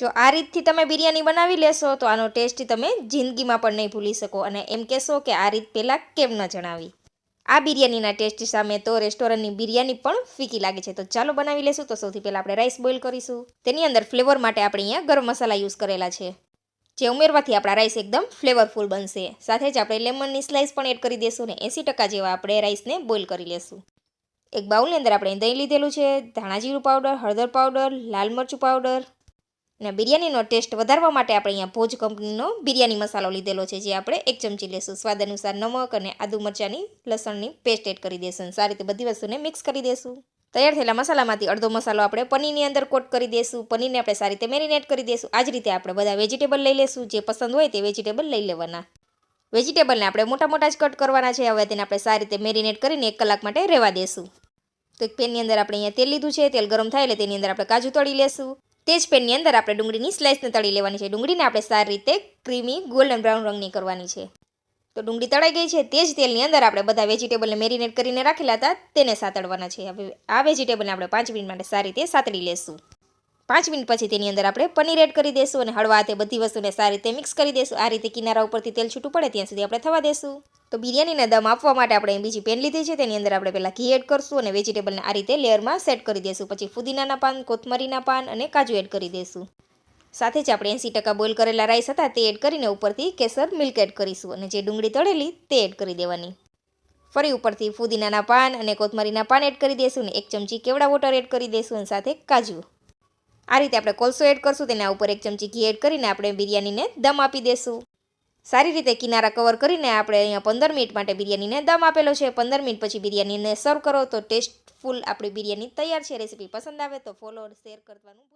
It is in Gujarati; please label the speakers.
Speaker 1: જો આ રીતથી તમે બિરયાની બનાવી લેશો, તો આનો ટેસ્ટ તમે જિંદગીમાં પણ નહીં ભૂલી શકો. અને એમ કહેશો કે આ રીત પહેલાં કેમ ન જણાવી? આ બિરયાનીના ટેસ્ટ સામે તો રેસ્ટોરન્ટની બિરયાની પણ ફીકી લાગે છે. તો ચાલો બનાવી લેશું. તો સૌથી પહેલાં આપણે રાઈસ બોઇલ કરીશું. તેની અંદર ફ્લેવર માટે આપણે અહીંયા ગરમ મસાલા યુઝ કરેલા છે. જે ઉમેરવાથી આપણા રાઈસ એકદમ ફ્લેવરફુલ બનશે. સાથે જ આપણે લેમનની સ્લાઇસ પણ એડ કરી દઈશું ને એંસી ટકા જેવા આપણે રાઈસને બોઇલ કરી લેશું. એક બાઉલની અંદર આપણે દહીં લીધેલું છે, ધાણા જીરું પાવડર, હળદર પાવડર, લાલ મરચું પાવડર અને બિરયાનીનો ટેસ્ટ વધારવા માટે આપણે અહીંયા ભોજ કંપનીનો બિરયાની મસાલો લીધેલો છે, જે આપણે એક ચમચી લેશું. સ્વાદ અનુસાર નમક અને આદુ મરચાંની લસણની પેસ્ટ એડ કરી દેશું. સારી રીતે બધી વસ્તુને મિક્સ કરી દેશું. તૈયાર થયેલા મસાલામાંથી અડધો મસાલો આપણે પનીરની અંદર કોટ કરી દઈશું પનીરને આપણે સારી રીતે મેરિનેટ કરી દઈશું આ જ રીતે આપણે બધા વેજીટેબલ લઈ લેશું. જે પસંદ હોય તે વેજીટેબલ લઈ લેવાના. વેજીટેબલને આપણે મોટા મોટા જ કટ કરવાના છે. હવે તેને આપણે સારી રીતે મેરિનેટ કરીને એક કલાક માટે રહેવા દેશું. તો એક પેનની અંદર આપણે અહીંયા તેલ લીધું છે. તેલ ગરમ થાય એટલે તેની અંદર આપણે કાજુ તળી લેશું. તે જ પેનની અંદર આપણે ડુંગળીની સ્લાઇસને તળી લેવાની છે. ડુંગળીને આપણે સારી રીતે ક્રીમી ગોલ્ડન બ્રાઉન રંગની કરવાની છે. તો ડુંગળી તળાઈ ગઈ છે. તે જ તેલની અંદર આપણે બધા વેજીટેબલને મેરિનેટ કરીને રાખેલા હતા. તેને સાતળવાના છે. હવે આ વેજીટેબલને આપણે પાંચ મિનિટ માટે સારી રીતે સાતળી લેશું. પાંચ મિનિટ પછી તેની અંદર આપણે પનીર એડ કરી દઈશું અને હળવા હાથે બધી વસ્તુને સારી રીતે મિક્સ કરી દઈશું આ રીતે કિનારા ઉપરથી તેલ છૂટું પડે ત્યાં સુધી આપણે થવા દેશું. તો બિરયાનીને દમ આપવા માટે આપણે બીજી પેન લીધી છે. તેની અંદર આપણે પહેલાં ઘી એડ કરશું અને વેજીટેબલને આ રીતે લેયરમાં સેટ કરી દઈશું પછી ફુદીનાના પાન, કોથમરીના પાન અને કાજુ એડ કરી દઈશું સાથે જ આપણે એંસી ટકા બોઇલ કરેલા રાઈસ હતા તે એડ કરીને ઉપરથી કેસર મિલ્ક એડ કરીશું અને જે ડુંગળી તળેલી તે એડ કરી દેવાની. ફરી ઉપરથી ફુદીનાના પાન અને કોથમરીના પાન એડ કરી દઈશું અને એક ચમચી કેવડા વોટર એડ કરી દઈશું અને સાથે કાજુ. આ રીતે આપણે કોલસો એડ કરશું, તેના ઉપર એક ચમચી ઘી એડ કરીને આપણે બિરયાનીને દમ આપી દઈશું સારી રીતે કિનારા કવર કરીને આપણે અહીંયા પંદર મિનિટ માટે બિરયાનીને દમ આપેલો છે. પંદર મિનિટ પછી બિરયાનીને સર્વ કરો તો ટેસ્ટફુલ આપણી બિરયાની તૈયાર છે. રેસીપી પસંદ આવે તો ફોલો શેર કરવાનું